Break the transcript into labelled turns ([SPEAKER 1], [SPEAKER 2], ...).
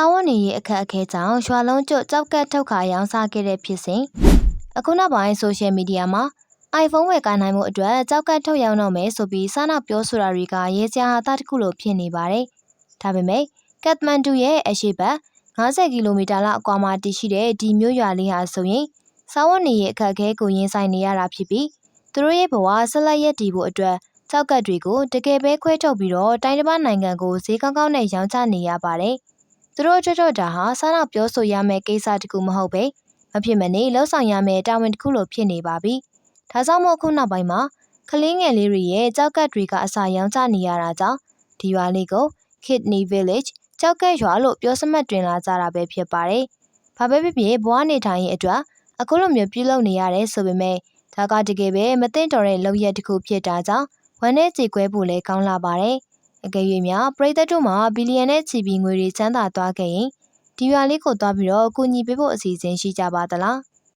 [SPEAKER 1] စာဝတ်နေရေးအခက်အခဲကြောင့်ရွာလုံးကျွတ်ကြောက်ကတ်ထုတ်ခါရောင်းစားခဲ့တဲ့ဖြစ်စဉ်အခုနောက်ပိုင်းဆိုရှယ်မီဒီယာမှာ iPhone ဝယ်ကိုင်နိုင်မှုအတွက်ကြောက်ကတ်ထုတ်ရောင်းတော့မယ်ဆိုပြီးစနာပြောဆိုတာတွေကရေးစရာအသားတစ်ခုလိုဖြစ်နေပါတယ်။ဒါပေမဲ့ကတ်မန်ဒူရဲ့အရှိတ်50ကီလိုမီတာလောက်အကွာမှာတည်ရှိတဲ့ဒီမြို့ရွာလေးဟာဆိုရင်စာဝတ်နေရေးအခက်အခဲကိုရင်ဆိုင်နေရတာဖြစ်ပြီးသူတို့ရဲ့ဘဝဆက်လက်ရည်တည်ဖို့အတွက်ကြောက်ကတ်တွေကိုတကယ်ပဲခွဲထုတ်ပြီးတော့တိုင်းတစ်ပါးနိုင်ငံကိုဈေးကောင်းကောင်းနဲ့ရောင်းချနေရပါတယ်။ သူတို့အတွက်တော့ဒါဟာစားတော့ပြောဆိုရမယ့်ကိစ္စတခုမဟုတ်ပဲမဖြစ်မနေလှုပ်ဆောင်ရမယ့်တာဝန်တစ်ခုလိုဖြစ်နေပါပြီ။ဒါကြောင့်မို့အခုနောက်ပိုင်းမှာကလေးငယ်လေးတွေရဲ့ကြောက်ကတ်တွေကအစာရောင်းချနေရတာကြောင့်ဒီရွာလေးကို Kidney Village ကြောက်ကတ်ရွာလို့ပြောစမှတ်တွင်လာကြတာပဲဖြစ်ပါတယ်။ဘာပဲဖြစ်ဖြစ်ဘဝနေထိုင်ရေးအတွက်အခုလိုမျိုးပြုလုပ်နေရတယ်ဆိုပေမဲ့ဒါကတကယ်ပဲမသိတော်တဲ့လုပ်ရက်တစ်ခုဖြစ်တာကြောင့်ဝမ်းနဲ့ကြေကွဲဖို့လည်းကောင်းလာပါတယ်။ အကယ်၍များပရိသတ်တို့မှာဘီလီယံနဲ့ချီပြီးငွေတွေချမ်းသာသွားခဲ့ရင်ဒီရွာလေးကိုသွားပြီးတော့အကူအညီပေးဖို့အစီအစဉ်ရှိကြပါသလား။